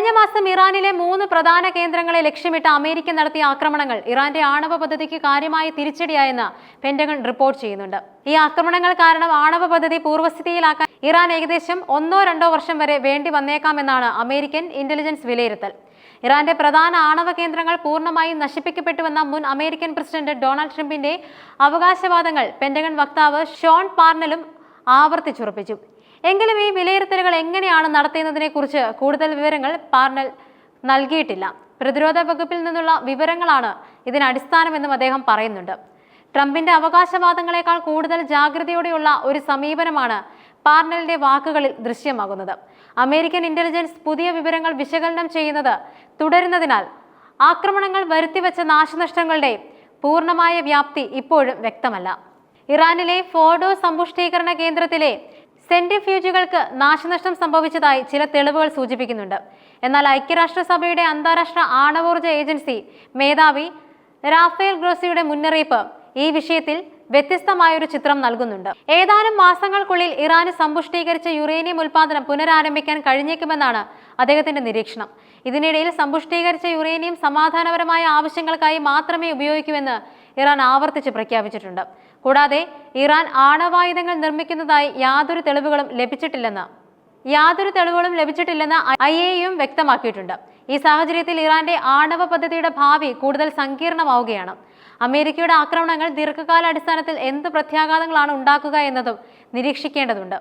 കഴിഞ്ഞ മാസം ഇറാനിലെ മൂന്ന് പ്രധാന കേന്ദ്രങ്ങളെ ലക്ഷ്യമിട്ട് അമേരിക്ക നടത്തിയ ആക്രമണങ്ങൾ ഇറാന്റെ ആണവ പദ്ധതിക്ക് കാര്യമായ തിരിച്ചടിയായെന്ന് പെന്റഗൺ റിപ്പോർട്ട് ചെയ്യുന്നുണ്ട്. ഈ ആക്രമണങ്ങൾ കാരണം ആണവ പദ്ധതി പൂർവസ്ഥിതിയിലാക്കാൻ ഇറാൻ ഏകദേശം ഒന്നോ രണ്ടോ വർഷം വരെ വേണ്ടി വന്നേക്കാമെന്നാണ് അമേരിക്കൻ ഇന്റലിജൻസ് വിലയിരുത്തൽ. ഇറാന്റെ പ്രധാന ആണവ കേന്ദ്രങ്ങൾ പൂർണമായും നശിപ്പിക്കപ്പെട്ടുവെന്ന മുൻ അമേരിക്കൻ പ്രസിഡന്റ് ഡൊണാൾഡ് ട്രംപിന്റെ അവകാശവാദങ്ങൾ പെന്റഗൺ വക്താവ് ഷോൺ പാർണലും ആവർത്തിച്ചുറപ്പിച്ചു. എങ്കിലും ഈ വിലയിരുത്തലുകൾ എങ്ങനെയാണ് നടത്തുന്നതിനെ കുറിച്ച് കൂടുതൽ വിവരങ്ങൾ പാർണൽ നൽകിയിട്ടില്ല. പ്രതിരോധ വകുപ്പിൽ നിന്നുള്ള വിവരങ്ങളാണ് ഇതിന് അടിസ്ഥാനമെന്നും അദ്ദേഹം പറയുന്നുണ്ട്. ട്രംപിന്റെ അവകാശവാദങ്ങളെക്കാൾ കൂടുതൽ ജാഗ്രതയോടെയുള്ള ഒരു സമീപനമാണ് പാർണലിന്റെ വാക്കുകളിൽ ദൃശ്യമാകുന്നത്. അമേരിക്കൻ ഇന്റലിജൻസ് പുതിയ വിവരങ്ങൾ വിശകലനം ചെയ്യുന്നത് തുടരുന്നതിനാൽ ആക്രമണങ്ങൾ വരുത്തിവെച്ച നാശനഷ്ടങ്ങളുടെ പൂർണമായ വ്യാപ്തി ഇപ്പോഴും വ്യക്തമല്ല. ഇറാനിലെ ഫോഡോ സമ്പുഷ്ടീകരണ കേന്ദ്രത്തിലെ സെൻട്രിഫ്യൂജുകൾക്ക് നാശനഷ്ടം സംഭവിച്ചതായി ചില തെളിവുകൾ സൂചിപ്പിക്കുന്നുണ്ട്. എന്നാൽ ഐക്യരാഷ്ട്രസഭയുടെ അന്താരാഷ്ട്ര ആണവോർജ ഏജൻസി മേധാവി റാഫേൽ ഗ്രോസിയുടെ മുന്നറിയിപ്പ് ഈ വിഷയത്തിൽ വ്യത്യസ്തമായൊരു ചിത്രം നൽകുന്നുണ്ട്. ഏതാനും മാസങ്ങൾക്കുള്ളിൽ ഇറാന് സമ്പുഷ്ടീകരിച്ച യുറേനിയം ഉൽപാദനം പുനരാരംഭിക്കാൻ കഴിഞ്ഞേക്കുമെന്നാണ് അദ്ദേഹത്തിന്റെ നിരീക്ഷണം. ഇതിനിടയിൽ സമ്പുഷ്ടീകരിച്ച യുറേനിയം സമാധാനപരമായ ആവശ്യങ്ങൾക്കായി മാത്രമേ ഉപയോഗിക്കൂവെന്ന് ഇറാൻ ആവർത്തിച്ച് പ്രഖ്യാപിച്ചിട്ടുണ്ട്. കൂടാതെ ഇറാൻ ആണവായുധങ്ങൾ നിർമ്മിക്കുന്നതായി യാതൊരു തെളിവുകളും ലഭിച്ചിട്ടില്ലെന്ന് യാതൊരു തെളിവുകളും ലഭിച്ചിട്ടില്ലെന്ന് ഐ എയും വ്യക്തമാക്കിയിട്ടുണ്ട്. ഈ സാഹചര്യത്തിൽ ഇറാന്റെ ആണവ പദ്ധതിയുടെ ഭാവി കൂടുതൽ സങ്കീർണമാവുകയാണ്. അമേരിക്കയുടെ ആക്രമണങ്ങൾ ദീർഘകാലാടിസ്ഥാനത്തിൽ എന്ത് പ്രത്യാഘാതങ്ങളാണ് ഉണ്ടാക്കുക എന്നതും നിരീക്ഷിക്കേണ്ടതുണ്ട്.